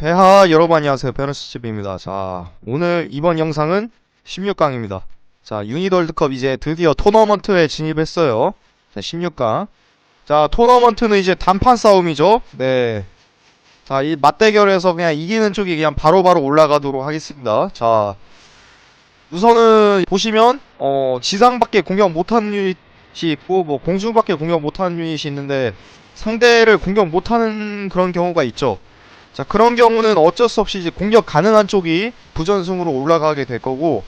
배하 여러분 안녕하세요. 베너스집입니다. 자 오늘 이번 영상은 16강입니다. 자 유닛 월드컵 이제 드디어 토너먼트에 진입했어요. 자 16강. 자 토너먼트는 이제 단판 싸움이죠? 네 자 이 맞대결에서 그냥 이기는 쪽이 그냥 바로 바로 올라가도록 하겠습니다. 자 우선은 보시면 어 지상밖에 공격 못하는 유닛이 있고 뭐 공중밖에 공격 못하는 유닛이 있는데 상대를 공격 못하는 그런 경우가 있죠 자 그런 경우는 어쩔 수 없이 이제 공격 가능한 쪽이 부전승으로 올라가게 될 거고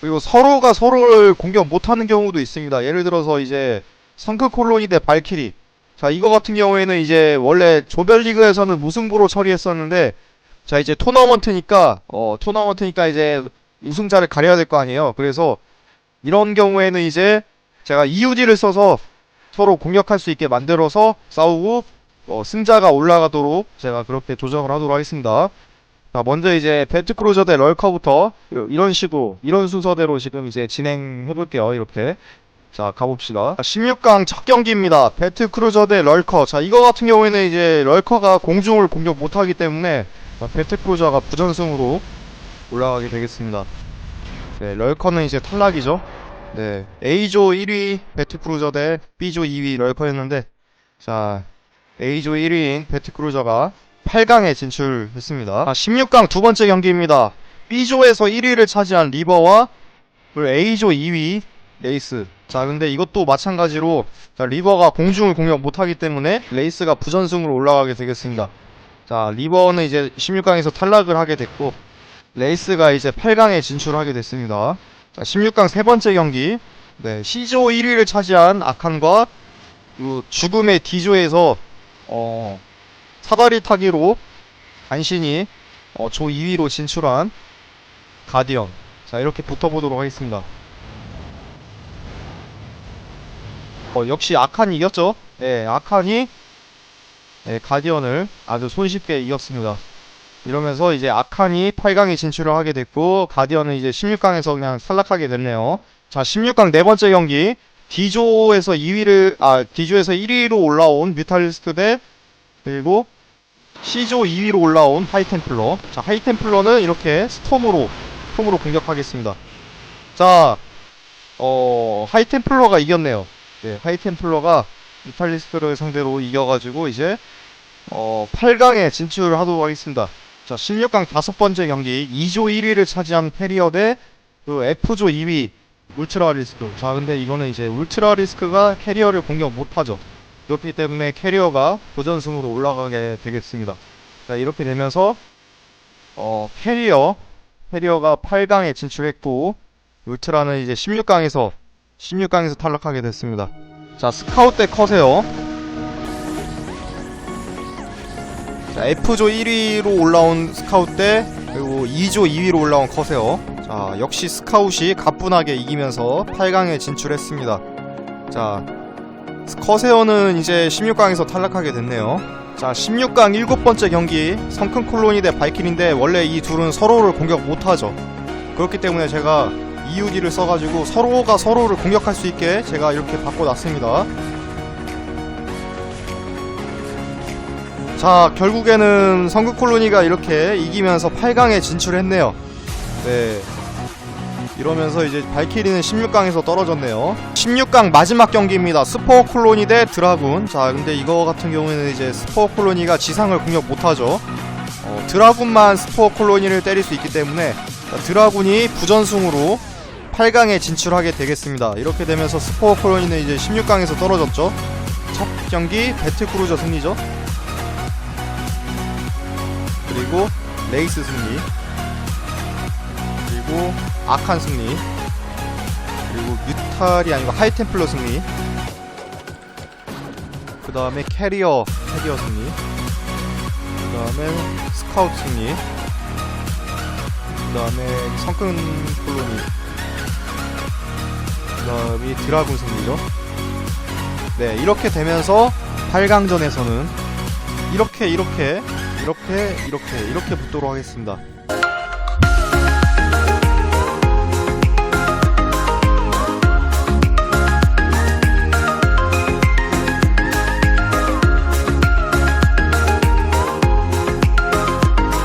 그리고 서로가 서로를 공격 못하는 경우도 있습니다. 예를 들어서 이제 성크 콜로니 대 발키리. 자 이거 같은 경우에는 이제 원래 조별리그에서는 무승부로 처리했었는데 자 이제 토너먼트니까 어 토너먼트니까 이제 우승자를 가려야 될 거 아니에요. 그래서 이런 경우에는 이제 제가 EUD를 써서 서로 공격할 수 있게 만들어서 싸우고 어, 승자가 올라가도록 제가 그렇게 조정을 하도록 하겠습니다. 자, 먼저 이제 배트크루저 대 럴커부터 이런 식으로 이런 순서대로 지금 이제 진행해 볼게요. 이렇게. 자, 가봅시다. 16강 첫 경기입니다. 배트크루저 대 럴커. 자, 이거 같은 경우에는 이제 럴커가 공중을 공격 못 하기 때문에 자, 배트크루저가 부전승으로 올라가게 되겠습니다. 네, 럴커는 이제 탈락이죠. 네, A조 1위 배트크루저 대 B조 2위 럴커였는데 자, A조 1위인 배트크루저가 8강에 진출했습니다. 아, 16강 두 번째 경기입니다. B조에서 1위를 차지한 리버와 그리고 A조 2위 레이스. 자, 근데 이것도 마찬가지로 자, 리버가 공중을 공격 못하기 때문에 레이스가 부전승으로 올라가게 되겠습니다. 자, 리버는 이제 16강에서 탈락을 하게 됐고 레이스가 이제 8강에 진출하게 됐습니다. 자, 16강 세 번째 경기. 네, C조 1위를 차지한 아칸과 그 죽음의 D조에서 어, 사다리 타기로 간신히 어, 조 2위로 진출한 가디언. 자, 이렇게 붙어보도록 하겠습니다. 어, 역시 아칸이 이겼죠? 네, 아칸이 네, 가디언을 아주 손쉽게 이겼습니다. 이러면서 이제 아칸이 8강에 진출을 하게 됐고, 가디언은 이제 16강에서 그냥 탈락하게 됐네요. 자, 16강 네 번째 경기. D조에서 2위를, 아, D조에서 1위로 올라온 뮤탈리스트 대, 그리고 C조 2위로 올라온 하이템플러. 자, 하이템플러는 이렇게 스톰으로, 스톰으로 공격하겠습니다. 자, 어, 하이템플러가 이겼네요. 네, 하이템플러가 뮤탈리스트를 상대로 이겨가지고, 이제, 어, 8강에 진출을 하도록 하겠습니다. 자, 16강 다섯 번째 경기. 2조 1위를 차지한 페리어 대, 그 F조 2위, 울트라 리스크. 자, 근데 이거는 이제 울트라 리스크가 캐리어를 공격 못하죠. 그렇기 때문에 캐리어가 도전승으로 올라가게 되겠습니다. 자, 이렇게 되면서, 어, 캐리어, 캐리어가 8강에 진출했고, 울트라는 이제 16강에서, 16강에서 탈락하게 됐습니다. 자, 스카우트 대 커세요. 자, F조 1위로 올라온 스카우트 대, 그리고 2조 2위로 올라온 커세요. 자, 역시 스카웃이 가뿐하게 이기면서 8강에 진출했습니다. 자, 커세어는 이제 16강에서 탈락하게 됐네요. 자, 16강 일곱 번째 경기 성큰 콜로니 대 바이킬인데 원래 이 둘은 서로를 공격 못하죠. 그렇기 때문에 제가 EUD를 써가지고 서로가 서로를 공격할 수 있게 제가 이렇게 바꿔놨습니다. 자, 결국에는 성크 콜로니가 이렇게 이기면서 8강에 진출했네요. 네. 이러면서 이제 발키리는 16강에서 떨어졌네요. 16강 마지막 경기입니다. 스포 콜로니 대 드라군. 자, 근데 이거 같은 경우에는 이제 스포 콜로니가 지상을 공격 못하죠. 어, 드라군만 스포 콜로니를 때릴 수 있기 때문에 자, 드라군이 부전승으로 8강에 진출하게 되겠습니다. 이렇게 되면서 스포 콜로니는 이제 16강에서 떨어졌죠. 첫 경기 배틀크루저 승리죠. 그리고 레이스 승리. 그리고 아칸 승리. 그리고 뮤탈이 아니고 하이템플러 승리. 그 다음에 캐리어 캐리어 승리. 그 다음에 스카우트 승리. 그 다음에 성큰 콜로니. 그 다음에 드라군 승리죠. 네 이렇게 되면서 8강전에서는 이렇게 이렇게 이렇게 이렇게 이렇게 붙도록 하겠습니다